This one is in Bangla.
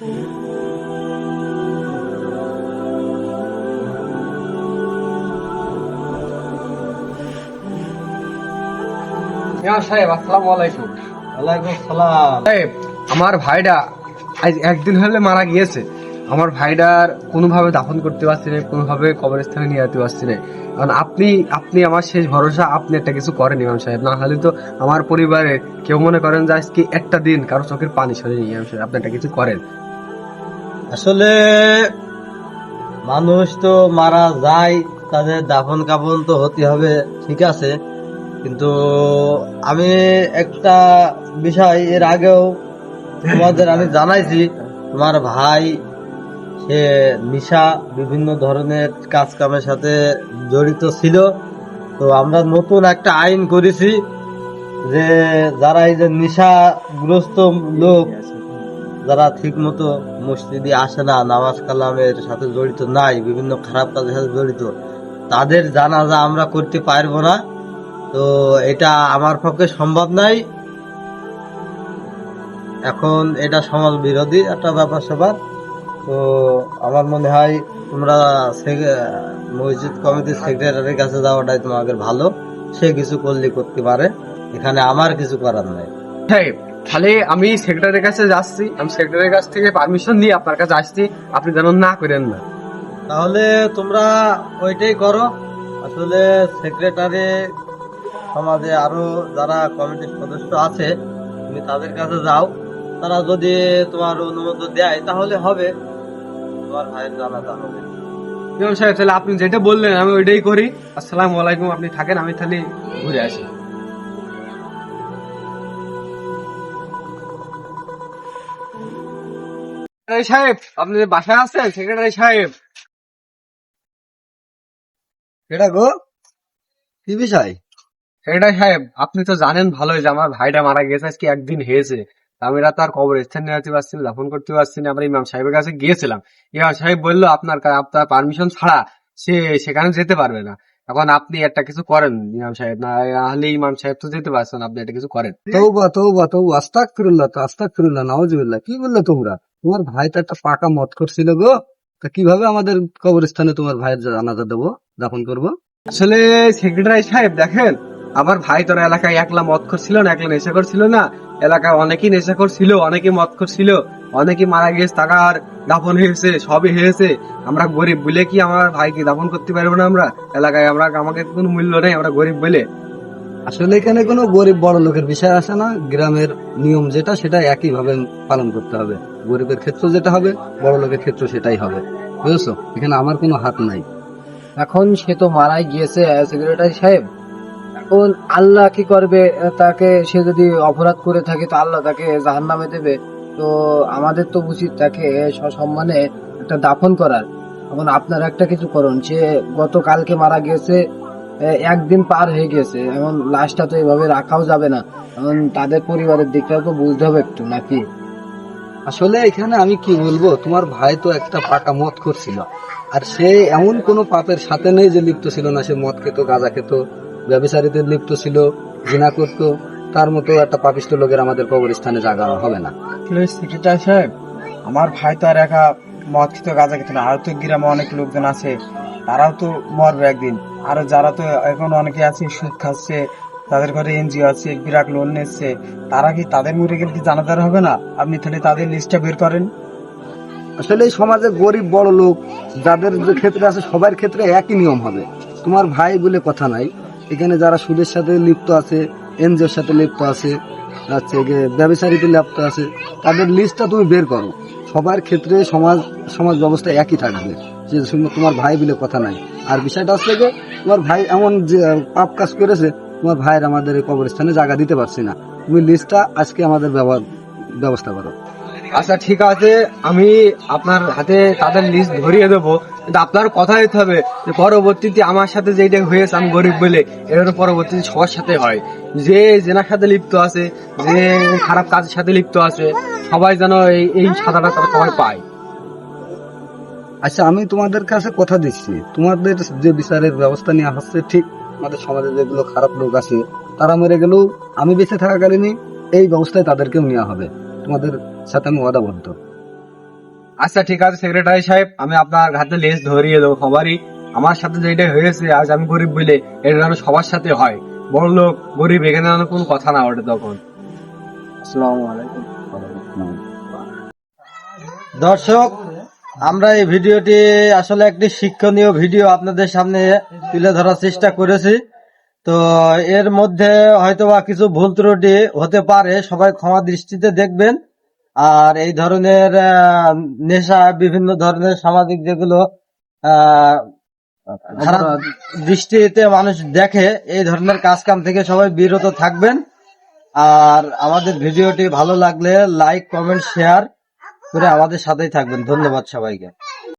ইমাম সাহেব আসসালামু আলাইকুম। ওয়ালাইকুম সালাম সাহেব আমার আজ একদিন হলে মারা গিয়েছে। আমার কোনোভাবে দাফন করতে পারছি না কোনোভাবে কবরস্থানে নিয়ে যেতে পারছি না। কারণ আপনি আপনি আমার শেষ ভরসা আপনি একটা কিছু করেন ইমাম সাহেব। না হলে তো আমার পরিবারে কেউ মনে করেন যে আজকে একটা দিন কারও চোখের পানি ইমাম সাহেব আপনি একটা কিছু করেন। আসলে মানুষ তো মারা যায়, তাদের দাফন কাফন তো হতে হবে, ঠিক আছে। কিন্তু আমি একটা বিষয়, এর আগেও তোমাদের আমি জানাইছি, তোমার ভাই, সে নিশা বিভিন্ন ধরনের কাজ কামের সাথে জড়িত ছিল। তো আমরা নতুন একটা আইন করেছি যে যারা এই যে নেশাগ্রস্ত লোক যারা ঠিক মতো মসজিদে আসে না, নামাজ কালামের সাথে জড়িত নাই, বিভিন্ন খারাপ কাজের সাথে জড়িত, তাদের জানাজা আমরা করতে পারব না। তো এটা আমার পক্ষে সম্ভব নাই। এখন এটা সমাজ বিরোধী একটা ব্যাপার স্যাপার। তো আমার মনে হয় তোমরা মসজিদ কমিটির সেক্রেটারির কাছে যাওয়াটাই তোমাদের ভালো। সে কিছু করলে করতে পারে। এখানে আমার কিছু করার নাই। তাহলে আমি সেক্রেটারির কাছে যাচ্ছি। আমি সেক্রেটারির কাছ থেকে পারমিশন নিয়ে আপনার কাছে আসছি। আপনি যেন না করেন না। তাহলে তোমরা ওইটাই করো। আসলে সেক্রেটারি সমাজে আরও যারা কমিটির সদস্য আছে তুমি তাদের কাছে যাও। তারা যদি তোমার অনুমোদন দেয় তাহলে হবে। তোমার ভাইয়ের জানাজা হবে। সাহেব তাহলে আপনি যেটা বললেন আমি ওইটাই করি। আসসালামু আলাইকুম আপনি থাকেন আমি তাহলে ঘুরে আসি। সেক্রেটারি সাহেব আপনি বাসায় আছেন সেক্রেটারি সাহেব। এটা গো? কি বিষয়? সেক্রেটারি সাহেব আপনি তো জানেন ভালোই যে আমার ভাইটা মারা গেছে আজকে একদিন হয়েছে। আমি রাত আর কবর স্থান নিয়ে যেতে পারছি না দাফন করতে পারছি না আমরা ইমাম সাহেবের কাছে গিয়েছিলাম। ইমাম সাহেব বলল আপনার আপনার পারমিশন ছাড়া সে সেখানে যেতে পারবে না। এখন আপনি একটা কিছু করেন ইমাম সাহেব। না হলে ইমাম সাহেব তো যেতে পারছেন আপনি একটা কিছু করেন। তৌবা তৌবা তৌবা আস্তাক ফিরুল্লাহ তো আস্তাক ফিরুল্লাহ নওয়াজুবিল্লাহ কি বললে তোমরা? তোমার ভাই তো একটা পাকা মত করছিল গো। তা কীভাবে আমাদের কবরস্থানে তোমার ভাইয়ের জানাজা দেবো দাফন করব? আসলে সেক্রেটারি সাহেব দেখেন আমার ভাই তোর এলাকায় একলা মদ ছিল না একলা নেশা করছিল না। এলাকায় অনেকেই নেশা করছিল অনেকে মদ করছিল। অনেকে মারা গিয়েছে তারা আর দাফন হয়েছে সবই হয়েছে। আমরা গরিব বলে কি আমার ভাইকে দাফন করতে পারব না আমরা? এলাকায় আমরা আমাকে কোনো মূল্য নেই আমরা গরিব বলে। আসলে এখানে কোনো গরিব বড় লোকের বিষয় আসে না। গ্রামের নিয়ম যেটা সেটা একইভাবে পালন করতে হবে। গরিবের ক্ষেত্র যেটা হবে বড় লোকের ক্ষেত্র সেটাই হবে। বুঝেছ? এখানে আমার কোনো হাত নাই। এখন সে তো মারাই গিয়েছে সেক্রেটারি সাহেব। এখন আল্লাহ কি করবে? তাকে সে যদি অপরাধ করে থাকে তো আল্লাহ তাকে জাহান নামে দেবে। তো আমাদের তো উচিত তাকে সসম্মানে একটা দাফন করার। এখন আপনারা একটা কিছু করুন সে গতকালকে মারা গিয়েছে এ, একদিন পার হয়ে গেছে এখন লাশটা তো এভাবে রাখাও যাবে না। এখন তাদের পরিবারের দিকটা তো বুঝতে হবে একটু নাকি? আসলে এখানে আমি কি বলব তোমার ভাই তো একটা পাকা মদ করছিল। আর সে এমন কোনো পাপের সাথে নেই যে লিপ্ত ছিল না সে মদ খেত গাঁজা খেত ব্যবসারীদের লিপ্ত ছিল জিনা করতো। তার মতো একটা পাপিষ্ট লোকের আমাদের কবরস্থানে জায়গা হবে না। সেক্রেটারি সাহেব আমার ভাই তো আর একা মদ খেত গাঁজা খেত না আরও তো গ্রামে অনেক লোকজন আছে তারাও তো মরবে একদিন। আরও যারা তো এখন অনেকে আছে সুদ খাচ্ছে তাদের ঘরে এনজিও আছে বিরাট লোন নিচ্ছে তারা কি তাদের মরে গেলে কি জানাজার হবে না? আপনি তাহলে তাদের লিস্টটা বের করেন। আসলে এই সমাজে গরিব বড় লোক যাদের যে ক্ষেত্রে আছে সবার ক্ষেত্রে একই নিয়ম হবে। তোমার ভাই বলে কথা নাই এখানে যারা সুদের সাথে লিপ্ত আছে এনজিওর সাথে লিপ্ত আছে হচ্ছে গিয়ে ব্যবসায়ীতে লিপ্ত আছে। তাদের লিস্টটা তুমি বের করো। সবার ক্ষেত্রে সমাজ সমাজ ব্যবস্থা একই থাকবে। যে তোমার ভাই বলে কথা নাই। আর বিষয়টা হচ্ছে যে তোমার ভাই এমন যে পাপ কাজ করেছে, তোমার ভাইয়ের আমাদের কবরস্থানে জায়গা দিতে পারছি না। তুমি লিস্টটা আজকে আমাদের ব্যবস্থা করো। আচ্ছা ঠিক আছে। আমি আপনার হাতে তাদের লিস্ট ধরিয়ে দেবো। কিন্তু আপনার কথা দিতে হবে যে, পরবর্তীতে আমার সাথে যেটা হয়েছে, আমি গরিব বলে এর পরবর্তীতে সবার সাথে হয়। যে জেনার সাথে লিপ্ত আছে, যে খারাপ কাজের সাথে লিপ্ত আছে, সবাই যেন এই এই সাদাটা তারা সবাই পায়। আচ্ছা আমি তোমাদের কাছে কথা দিচ্ছি। তোমাদের যে বিচারের ব্যবস্থা নেওয়া হচ্ছে, ঠিক আমাদের সমাজে যেগুলো খারাপ লোক আছে, তারা মরে গেলেও আমি বেঁচে থাকাকালীনই এই ব্যবস্থায় তাদেরকেও নেওয়া হবে। তোমাদের সাথে আমি ওয়াদাবদ্ধ আচ্ছা ঠিক আছে সেক্রেটারি সাহেব, আমি আপনার ঘাটে লেজ ধরিয়ে দেবো, সবারই। আমার সাথে যেটা হয়েছে, আজ আমি গরিব বলে, এটা যেন সবার সাথে হয়। বড় লোক, গরিব, এখানে কোনো কথা না ওঠে তখন। দর্শক, আমরা এই ভিডিওটি আসলে একটি শিক্ষণীয় ভিডিও আপনাদের সামনে তুলে ধরার চেষ্টা করেছি। তো এর মধ্যে হয়তোবা কিছু ভুল ত্রুটি হতে পারে সবাই ক্ষমা দৃষ্টিতে দেখবেন। আর এই ধরনের নেশা বিভিন্ন ধরনের সামাজিক যেগুলো খারাপ দৃষ্টিতে মানুষ দেখে এই ধরনের কাজ কাম থেকে সবাই বিরত থাকবেন। আর আমাদের ভিডিওটি ভালো লাগলে লাইক কমেন্ট শেয়ার করে আমাদের সাথেই থাকবেন। ধন্যবাদ সবাইকে।